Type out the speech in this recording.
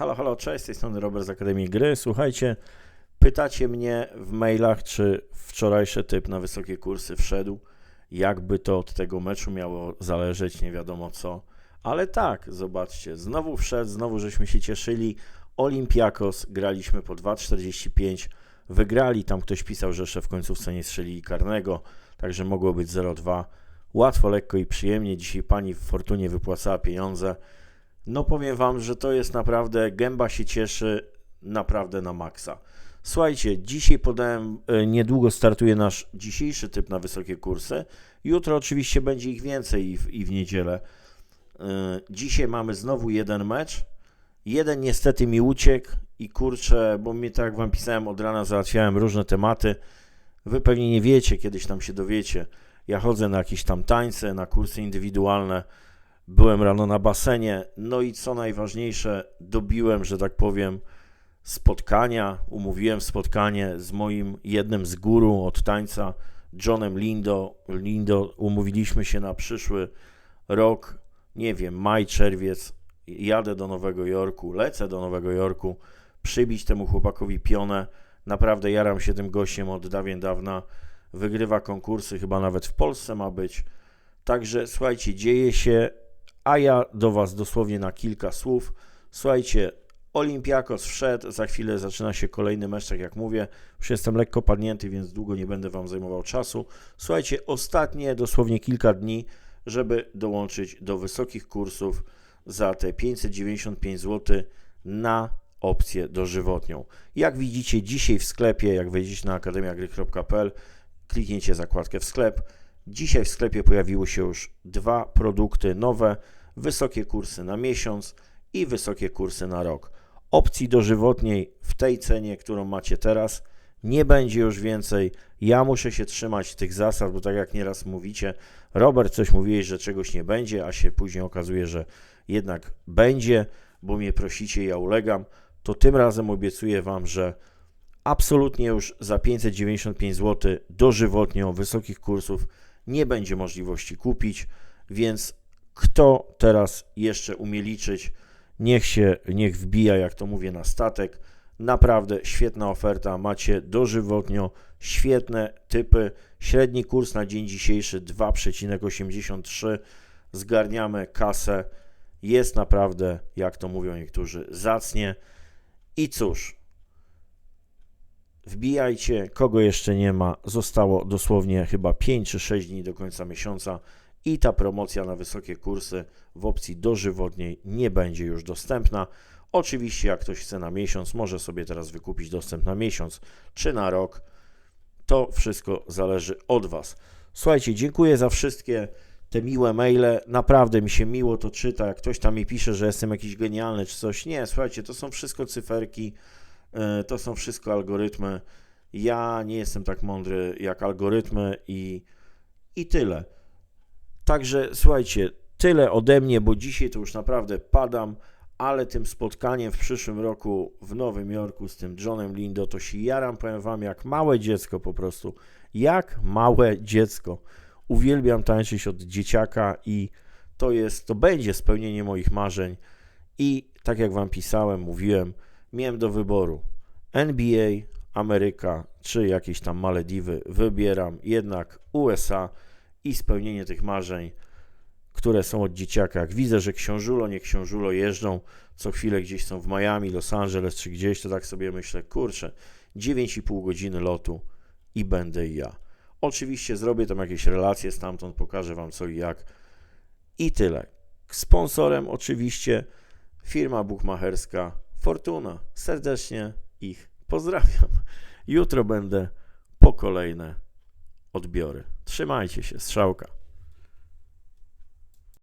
Halo, halo, cześć, z tej strony Robert z Akademii Gry. Słuchajcie, pytacie mnie w mailach, czy wczorajszy typ na wysokie kursy wszedł. Jakby to od tego meczu miało zależeć, nie wiadomo co. Ale tak, zobaczcie, znowu wszedł, znowu żeśmy się cieszyli. Olympiakos, graliśmy po 2,45, wygrali, tam ktoś pisał, że jeszcze w końcówce nie strzelili karnego, także mogło być 0,2. Łatwo, lekko i przyjemnie. Dzisiaj pani w Fortunie wypłacała pieniądze. No powiem wam, że to jest naprawdę, gęba się cieszy naprawdę na maksa. Słuchajcie, dzisiaj podałem, e, niedługo startuje nasz dzisiejszy typ na wysokie kursy. Jutro oczywiście będzie ich więcej i w, i w niedzielę. E, Dzisiaj mamy znowu jeden mecz. Jeden niestety mi uciekł i kurczę, bo mnie tak jak wam pisałem od rana, załatwiałem różne tematy. Wy pewnie nie wiecie, kiedyś tam się dowiecie. Ja chodzę na jakieś tam tańce, na kursy indywidualne. Byłem rano na basenie, no i co najważniejsze, dobiłem, że tak powiem, spotkania. Umówiłem spotkanie z moim jednym z guru od tańca, Johnem Lindo. Lindo, umówiliśmy się na przyszły rok, nie wiem, maj, czerwiec. Jadę do Nowego Jorku, lecę do Nowego Jorku, przybić temu chłopakowi pionę. Naprawdę jaram się tym gościem od dawien dawna. Wygrywa konkursy, chyba nawet w Polsce ma być. Także słuchajcie, dzieje się, a ja do Was dosłownie na kilka słów. Słuchajcie, Olimpiakos wszedł, za chwilę zaczyna się kolejny mecz, tak jak mówię. Już jestem lekko padnięty, więc długo nie będę Wam zajmował czasu. Słuchajcie, ostatnie dosłownie kilka dni, żeby dołączyć do wysokich kursów za te 595 zł na opcję dożywotnią. Jak widzicie dzisiaj w sklepie, jak wejdziecie na akademiagry.pl, klikniecie zakładkę w sklep, Dzisiaj w sklepie pojawiły się już dwa produkty nowe: wysokie kursy na miesiąc i wysokie kursy na rok. Opcji dożywotniej w tej cenie, którą macie teraz, nie będzie już więcej. Ja muszę się trzymać tych zasad, bo tak jak nieraz mówicie, Robert, coś mówiłeś, że czegoś nie będzie, a się później okazuje, że jednak będzie, bo mnie prosicie, ja ulegam. To tym razem obiecuję Wam, że absolutnie już za 595 zł dożywotnią wysokich kursów nie będzie możliwości kupić, więc kto teraz jeszcze umie liczyć, niech się, niech wbija, jak to mówię, na statek. Naprawdę świetna oferta, macie dożywotnio świetne typy. Średni kurs na dzień dzisiejszy 2,83. Zgarniamy kasę. Jest naprawdę, jak to mówią niektórzy, zacnie. I cóż, Wbijajcie, kogo jeszcze nie ma. Zostało dosłownie chyba 5 czy 6 dni do końca miesiąca i ta promocja na wysokie kursy w opcji dożywotniej nie będzie już dostępna. Oczywiście, jak ktoś chce na miesiąc, może sobie teraz wykupić dostęp na miesiąc czy na rok. To wszystko zależy od Was. Słuchajcie, dziękuję za wszystkie te miłe maile. Naprawdę mi się miło to czyta. Jak ktoś tam mi pisze, że jestem jakiś genialny czy coś. Nie, słuchajcie, to są wszystko cyferki. E, To są wszystko algorytmy. Ja nie jestem tak mądry jak algorytmy i, i tyle. Także słuchajcie, tyle ode mnie, bo dzisiaj to już naprawdę padam, ale tym spotkaniem w przyszłym roku w Nowym Jorku z tym Johnem Lindo to się jaram, powiem wam, jak małe dziecko po prostu. Jak małe dziecko. Uwielbiam tańczyć od dzieciaka i to jest, to będzie spełnienie moich marzeń. I tak jak wam pisałem, mówiłem, miałem do wyboru NBA, Ameryka czy jakieś tam Malediwy. Wybieram jednak USA i spełnienie tych marzeń, które są od dzieciaka. Jak widzę, że książulo, nie książulo jeżdżą co chwilę gdzieś są w Miami, Los Angeles czy gdzieś, to tak sobie myślę, kurczę, 9,5 godziny lotu i będę ja. Oczywiście zrobię tam jakieś relacje stamtąd, pokażę wam co i jak i tyle. Sponsorem oczywiście firma bukmacherska Fortuna. Serdecznie ich pozdrawiam. Jutro będę po kolejne odbiory. Trzymajcie się, strzałka.